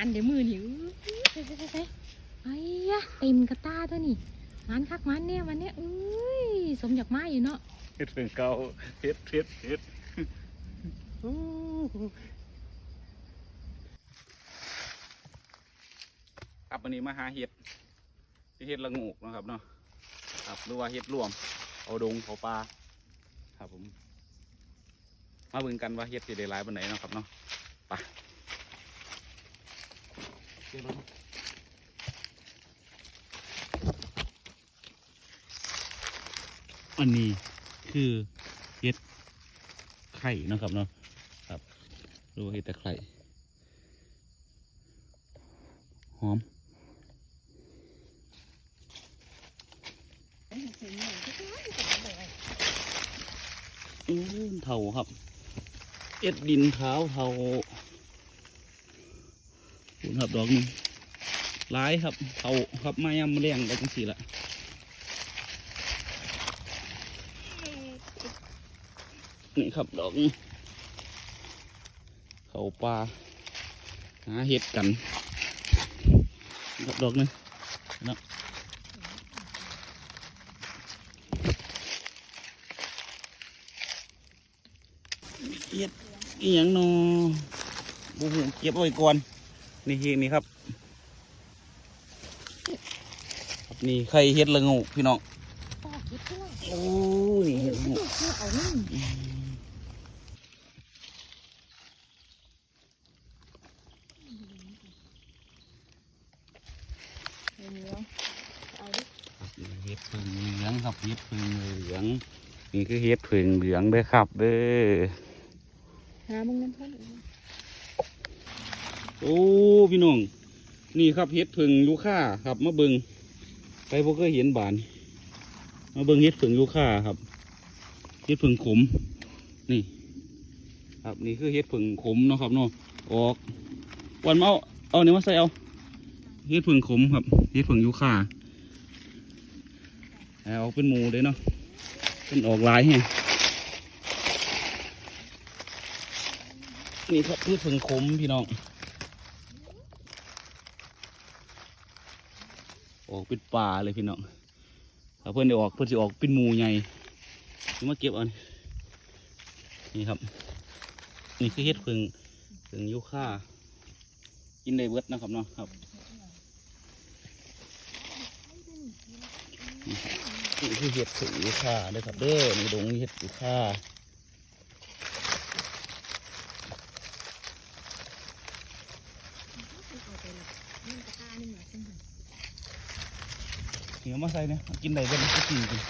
านเดี๋ยวมือนี่อื้อใส่ใส่ใส่ใส่ไอ้ยะเต็มกระตาตัวนี่มันคักมันเนี่ยวันเนี้ยอุ้ยสมอยากมาอยู่เนาะเฮ็ดเป็นเก่าเฮ็ดเฮ็ดเฮ็ดครับวันนี้มาหาเห็ดที่เห็ดละงูกนะครับเนาะครับหรือว่าเห็ดรวม เอาดงเอาปลาครับผมมาบิ่งกันว่าเห็ดสิได้หลายปานไหนนะครับเนาะไป เดี๋ยวเราอันนี้คือเห็ดไข่นะครับเนาะครับดูเห็ดแต่ไข่หอมอืมเท่าครับ เอ็ดดินเท้าเท่า คุณครับดอกหนึงหลายครับเท่าครับไมายำมาเลี้ยงไปจังสี่ละนี่ครับดอกเขาปลาหาเห็ดกันครับดอกหนึงนะเห็ดอีหยังนอบูหูเก็บเอาไว้ก่อน นี่เห็ดนี่ครับครับ นี่ไข่เห็ดละงูพี่น้องปอกเก็บด้วยโอ้นี่เห็ดละงูเอานึ่งเหนียวเอาดิเห็ดผึ่งเหลืองครับเห็ดผึ่งเหลือง นี่คือเห็ดผึ่งเหลืองเด้อครับเด้อหามึงนั่นพ่น โอ้พี่น้อง นี่ครับเห็ดผึ่งยูค่าครับมาเบิงไปพวกเคยเห็นบาน มาเบิงเห็ดผึ่งยูค่าครับเห็ดผึ่งขม นี่ ครับนี่คือเห็ดผึ่งขมเนาะครับเนาะออกวันมาเอาเอาเนี่ยมาใส่เอาเห็ดผึ่งขมครับเห็ดผึ่งยูค่าเอาออกเป็นหมูเลยเนาะเป็นออกลายแฮงนี่ครับเห็ดผึ่งขมพี่น้อง ออกเป็นป่าเลยพี่น้องถ้าเพื่อนได้ออกเพื่อนจะออกเป็นหมูใหญ่มาเก็บเอานี่นี่ครับ นี่คือเห็ดผึ่งผึ่งยูค่ากินได้เบิดนะครับเนาะครับนี่ครับนี่คือเห็ดผึ่งยูค่าเด้อครับเด้อนี่ดงเห็ดยูค่า เหนียวมาใส่เนี่ยกินได้เป็นกินกิน